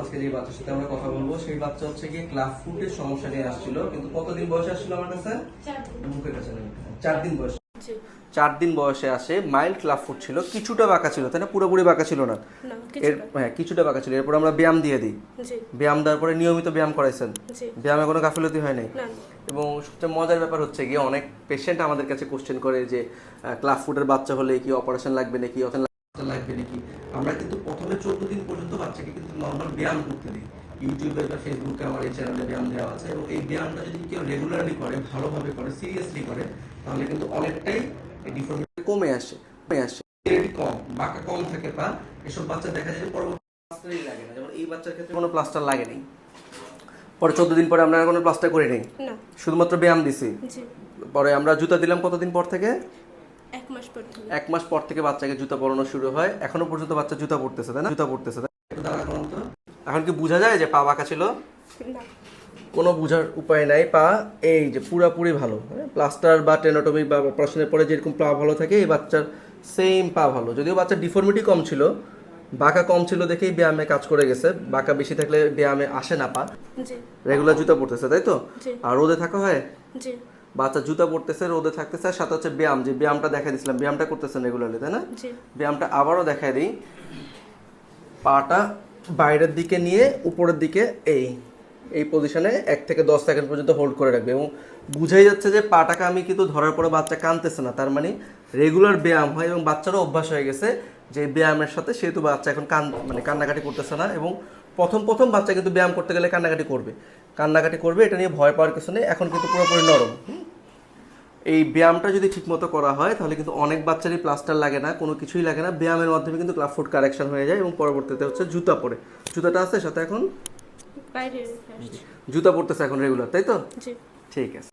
আজকে যে বাচ্চার সাথে আমরা কথা বলব সেই বাচ্চা হচ্ছে গিয়ে ক্লাব ফুটের সমস্যা নিয়ে আসছিল। কিন্তু কতদিন বয়সে আসছিল আমার কাছে? মুখের কাছে চার দিন বয়স। চার দিন বয়সে আসে মাইল্ড ক্লাব ফুট ছিল কিছুটা বাঁকা ছিল তাই না? পুরোপুরি বাঁকা ছিল না। এর হ্যাঁ কিছুটা বাঁকা ছিল। এরপর আমরা ব্যায়াম দিয়ে দিই। ব্যায়াম দেওয়ার পরে নিয়মিত ব্যায়াম করাইছেন। ব্যায়ামে কোনো গাফিলতি হয় নাই। এবং সবচেয়ে মজার ব্যাপার হচ্ছে গিয়ে অনেক পেশেন্ট আমাদের কাছে কোশ্চেন করে যে ক্লাব ফুডের বাচ্চা হলে কি অপারেশন লাগবে নাকি? অথেন লাগবে নাকি? আমরা কিন্তু প্রথমে চোদ্দ দিন পর্যন্ত বাচ্চাকে কিন্তু নর্মাল ব্যায়াম করতে দিই। ইউটিউবে বা ফেসবুকে আমার এই চ্যানেলে ব্যায়াম দেওয়া আছে এবং এই ব্যায়ামটা যদি কেউ রেগুলারলি করে ভালোভাবে করে সিরিয়াসলি করে তাহলে কিন্তু অনেকটাই ডিফর্মিটি কমে আসে কমে আসে। কম বাঁকা কম থাকে পা। এসব বাচ্চা দেখা যায় পরবর্তী প্লাস্টারই লাগে না। যেমন এই বাচ্চার ক্ষেত্রে কোনো প্লাস্টার লাগেনি পরে চোদ্দ দিন পরে আমরা আর কোনো প্লাস্টার করি নেই। শুধুমাত্র ব্যায়াম দিছি। পরে আমরা জুতা দিলাম কতদিন পর থেকে? এক মাস পর থেকে। বাচ্চাকে জুতা পরানো শুরু হয়। এখনও পর্যন্ত বাচ্চা জুতা পড়তেছে তাই না? জুতা পড়তেছে এখন কি বোঝা যায় যে পা বাঁকা ছিল? কোনো বোঝার উপায় নাই। পা এই যে পুরাপুরি ভালো প্লাস্টার বা টেনোটমি বা অপারেশনের পরে যেরকম পা ভালো থাকে এই বাচ্চার সেম পা ভালো। যদিও বাচ্চার ডিফর্মিটি কম ছিল বাঁকা কম ছিল দেখেই ব্যায়ামে কাজ করে গেছে। বাঁকা বেশি থাকলে ব্যায়ামে আসে না পা। রেগুলার জুতা পড়তেছে তাই তো? আর রোদে থাকা হয়? জি। বাচ্চা জুতা পড়তেছে রোদে থাকতেছে আর সাথে হচ্ছে ব্যায়াম যে ব্যায়ামটা দেখা দিছিলাম ব্যায়ামটা করতেছেন রেগুলারলি তাই না? ব্যায়ামটা আবারও দেখায় দিই। পাটা বাইরের দিকে নিয়ে উপরের দিকে এই এই পজিশনে এক থেকে দশ সেকেন্ড পর্যন্ত হোল্ড করে রাখবে এবং বুঝাই যাচ্ছে যে পাটাকে আমি কিন্তু ধরার পরে বাচ্চা কানতেছে না তার মানে রেগুলার ব্যায়াম হয় এবং বাচ্চারও অভ্যাস হয়ে গেছে যে ব্যায়ামের সাথে সেহেতু বাচ্চা এখন কান মানে কান্নাকাটি করতেছে না এবং প্রথম প্রথম বাচ্চা কিন্তু ব্যায়াম করতে গেলে কান্নাকাটি করবে। কান্নাকাটি করবে এটা নিয়ে ভয় পাওয়ার কিছু নেই এখন কিন্তু পুরোপুরি নরম? এই ব্যায়ামটা যদি ঠিকমতো করা হয় তাহলে কিন্তু অনেক বাচ্চারই প্লাস্টার লাগে না কোনো কিছুই লাগে না। ব্যায়ামের মাধ্যমে কিন্তু ক্লাব ফুড কারেকশন হয়ে যায় এবং পরবর্তীতে হচ্ছে জুতা পরে। জুতাটা আছে সাথে এখন? জুতা পরতেছে এখন রেগুলার তাই তো? ঠিক আছে।